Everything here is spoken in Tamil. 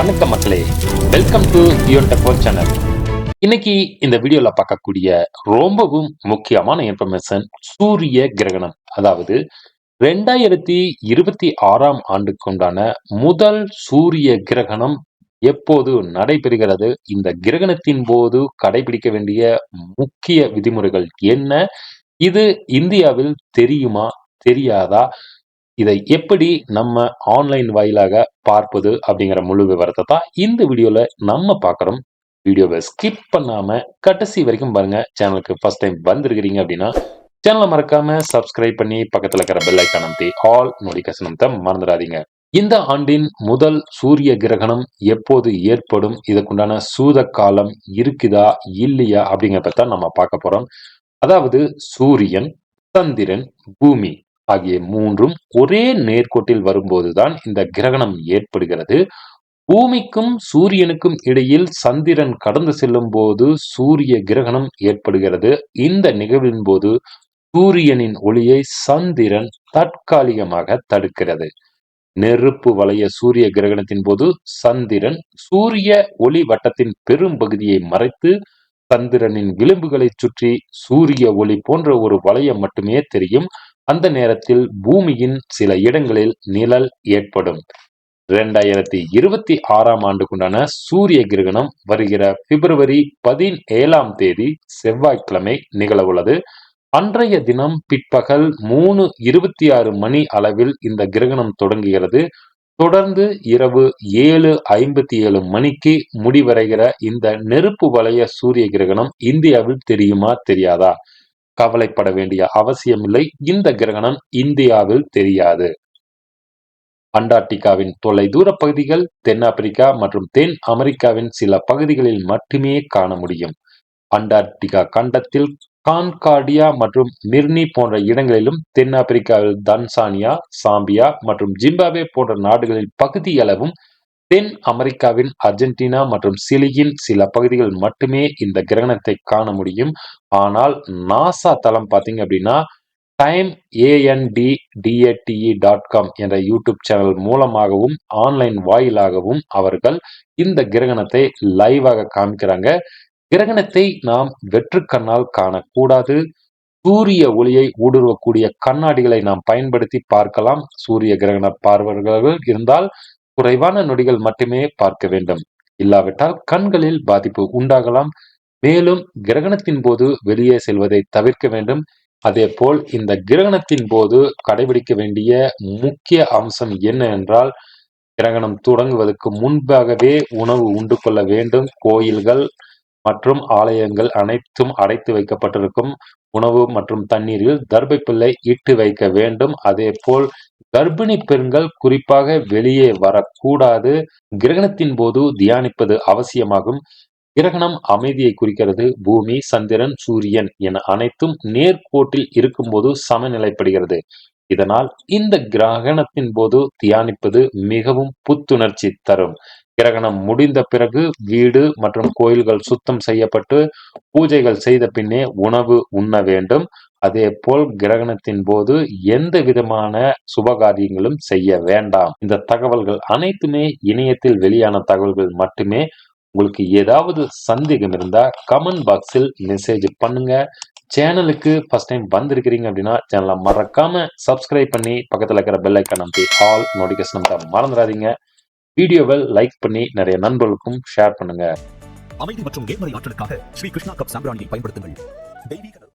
வணக்கம் மக்களே. Welcome to your Techo channel இன்னைக்கு இந்த வீடியோல பார்க்கக்கூடிய ரொம்பவும் முக்கியமான இன்ஃபர்மேஷன் சூரிய கிரகணம். அதாவது ரெண்டாயிரத்தி இருபத்தி ஆறாம் ஆண்டுக்குண்டான முதல் சூரிய கிரகணம் எப்போது நடைபெறுகிறது? இந்த கிரகணத்தின் போது கடைபிடிக்க வேண்டிய முக்கிய விதிமுறைகள் என்ன? இது இந்தியாவில் தெரியுமா? தெரியாதா? இதை எப்படி நம்ம ஆன்லைன் வாயிலாக பார்ப்பது அப்படிங்கிற முழு விவரத்தை தான் இந்த வீடியோல நம்ம பார்க்குறோம். வீடியோவை ஸ்கிப் பண்ணாம கடைசி வரைக்கும் பாருங்க. சேனலுக்கு ஃபர்ஸ்ட் டைம் வந்திருக்கிறீங்க அப்படின்னா சேனலை மறக்காம சப்ஸ்கிரைப் பண்ணி பக்கத்தில் இருக்கிற பெல் ஐக்கான் அமைத்தி ஆல் நோட்டிபிகேஷன் மறந்துடாதீங்க. இந்த ஆண்டின் முதல் சூரிய கிரகணம் எப்போது ஏற்படும்? இதுக்குண்டான சூத காலம் இருக்குதா? இல்லையா? அப்படிங்கிறத தான் நம்ம பார்க்க போறோம். அதாவது சூரியன் சந்திரன் பூமி. ஆகிய மூன்றும் ஒரே நேர்கோட்டில் வரும்போதுதான் இந்த கிரகணம் ஏற்படுகிறது. பூமிக்கும் சூரியனுக்கும் இடையில் சந்திரன் கடந்து செல்லும் போது சூரிய கிரகணம் ஏற்படுகிறது. இந்த நிகழ்வின் போது சூரியனின் ஒளியை சந்திரன் தற்காலிகமாக தடுக்கிறது. நெருப்பு வளைய சூரிய கிரகணத்தின் போது சந்திரன் சூரிய ஒளி வட்டத்தின் பெரும் பகுதியை மறைத்து சந்திரனின் விளிம்புகளை சுற்றி சூரிய ஒளி போன்ற ஒரு வளையம் மட்டுமே தெரியும். அந்த நேரத்தில் பூமியின் சில இடங்களில் நிழல் ஏற்படும். இரண்டாயிரத்தி இருபத்தி ஆறாம் ஆண்டுக்குண்டான சூரிய கிரகணம் வருகிற பிப்ரவரி பதினேழாம் தேதி செவ்வாய்க்கிழமை நிகழவுள்ளது. அன்றைய தினம் பிற்பகல் மூணு இருபத்தி ஆறு மணி அளவில் இந்த கிரகணம் தொடங்குகிறது. தொடர்ந்து இரவு ஏழு ஐம்பத்தி ஏழு மணிக்கு முடிவடைகிற இந்த நெருப்பு வளைய சூரிய கிரகணம் இந்தியாவில் தெரியுமா தெரியாதா? கவலைப்பட வேண்டிய அவசியமில்லை. இந்த கிரகணம் இந்தியாவில் தெரியாது. அண்டார்டிகாவின் தொலைதூர பகுதிகள் தென்னாப்பிரிக்கா மற்றும் தென் அமெரிக்காவின் சில பகுதிகளில் மட்டுமே காண முடியும். அண்டார்டிகா கண்டத்தில் கான்கார்டியா மற்றும் மிர்னி போன்ற இடங்களிலும் தென்னாப்பிரிக்காவில் தன்சானியா சாம்பியா மற்றும் ஜிம்பாப்வே போன்ற நாடுகளில் பகுதியளவும் தென் அமெரிக்காவின் அர்ஜென்டினா மற்றும் சிலியின் சில பகுதிகள் மட்டுமே இந்த கிரகணத்தை காண முடியும். ஆனால் நாசா தளம் பார்த்தீங்க அப்படின்னா time A N D D A T E dot com என்ற யூடியூப் சேனல் மூலமாகவும் ஆன்லைன் வாயிலாகவும் அவர்கள் இந்த கிரகணத்தை லைவாக காமிக்கிறாங்க. கிரகணத்தை நாம் வெற்று கண்ணால் காணக்கூடாது. சூரிய ஒளியை ஊடுருவக்கூடிய கண்ணாடிகளை நாம் பயன்படுத்தி பார்க்கலாம். சூரிய கிரகண பார்வையாளர்கள் இருந்தால் குறைவான நொடிகள் மட்டுமே பார்க்க வேண்டும். இல்லாவிட்டால் கண்களில் பாதிப்பு உண்டாகலாம். மேலும் கிரகணத்தின் போது வெளியே செல்வதை தவிர்க்க வேண்டும். அதே போல் இந்த கிரகணத்தின் போது கடைபிடிக்க வேண்டிய முக்கிய அம்சம் என்ன என்றால் கிரகணம் தொடங்குவதற்கு முன்பாகவே உணவு உண்டு கொள்ள வேண்டும். கோயில்கள் மற்றும் ஆலயங்கள் அனைத்தும் அடைத்து வைக்கப்பட்டிருக்கும். உணவு மற்றும் தண்ணீரில் தர்பை இட்டு வைக்க வேண்டும். அதே போல் கர்ப்பிணி பெண்கள் குறிப்பாக வெளியே வரக்கூடாது. கிரகணத்தின் போது தியானிப்பது அவசியமாகும். கிரகணம் அமைதியை குறிக்கிறது. பூமி சந்திரன் சூரியன் என அனைத்தும் நேர்கோட்டில் இருக்கும்போது சமநிலைப்படுகிறது. இதனால் இந்த கிரகணத்தின் போது தியானிப்பது மிகவும் புத்துணர்ச்சி தரும். கிரகணம் முடிந்த பிறகு வீடு மற்றும் கோயில்கள் சுத்தம் செய்யப்பட்டு பூஜைகள் செய்த பின்னே உணவு உண்ண வேண்டும். அதே போல் கிரகணத்தின் போது எந்த விதமான சுபகாரியங்களும் செய்ய வேண்டாம். இந்த தகவல்கள் அனைத்துமே இணையத்தில் வெளியான தகவல்கள் மட்டுமே. உங்களுக்கு ஏதாவது சந்தேகம் இருந்தா கமெண்ட் பாக்ஸில் மெசேஜ் பண்ணுங்க. சேனலுக்கு ஃபர்ஸ்ட் டைம் வந்திருக்கிறீங்க அப்படின்னா சேனலை மறக்காம சப்ஸ்கிரைப் பண்ணி பக்கத்தில் இருக்கிற பெல் ஐக்கான் அமைத்து ஆல் நோட்டிஃபிகேஷன் மறந்துடாதீங்க. வீடியோவை லைக் பண்ணி நிறைய நண்பர்களுக்கும் ஷேர் பண்ணுங்க. அமைதி மற்றும் நேர்மறை ஆற்றலுக்காக ஸ்ரீ கிருஷ்ணா கப் சாம்பிராணியை பயன்படுத்துங்கள்.